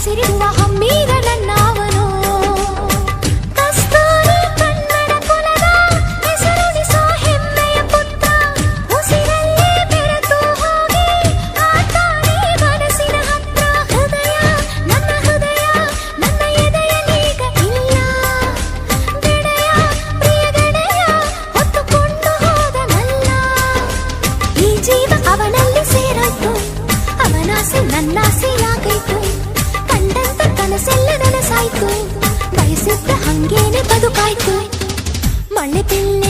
ಹಸಿರಿರುವ ಹಮ್ಮಿಗಳನ್ನಾವನು ಕಸ್ತೂರಿ ಕನ್ನಡ ಕುಲದ ಹೆಸರುಣಿಸೋ ಹೆಮ್ಮೆಯ ಪುತ್ತ ಉಸಿರಲ್ಲೇ ಬೆರೆತು ಹೋಗಿ ಆತಾನೆ ಮನಸ್ಸಿನ ಹತ್ರ ಹೃದಯ, ನನ್ನ ಹೃದಯ, ನನ್ನ ಎದೆಯಲೀಗ ಇಲ್ಲ. ಗೆಳೆಯ, ಪ್ರಿಯ ಗೆಳೆಯ, ಹೊತ್ತುಕೊಂಡು ಹೋದನಲ್ಲ. ಈ ಜೀವ ಅವನಲ್ಲಿ ಸೇರದ್ದು ಅವನಾಸೆ ನನ್ನಾಸೆಯಾಗೈತು ಬಯಸಿದ್ದ ಹಂಗೇನೆ ಬದುಕಾಯ್ತು ಮಳೆ ಬಿಲ್ಲೆ ಮಳೆ ಬಿಲ್ಲೆ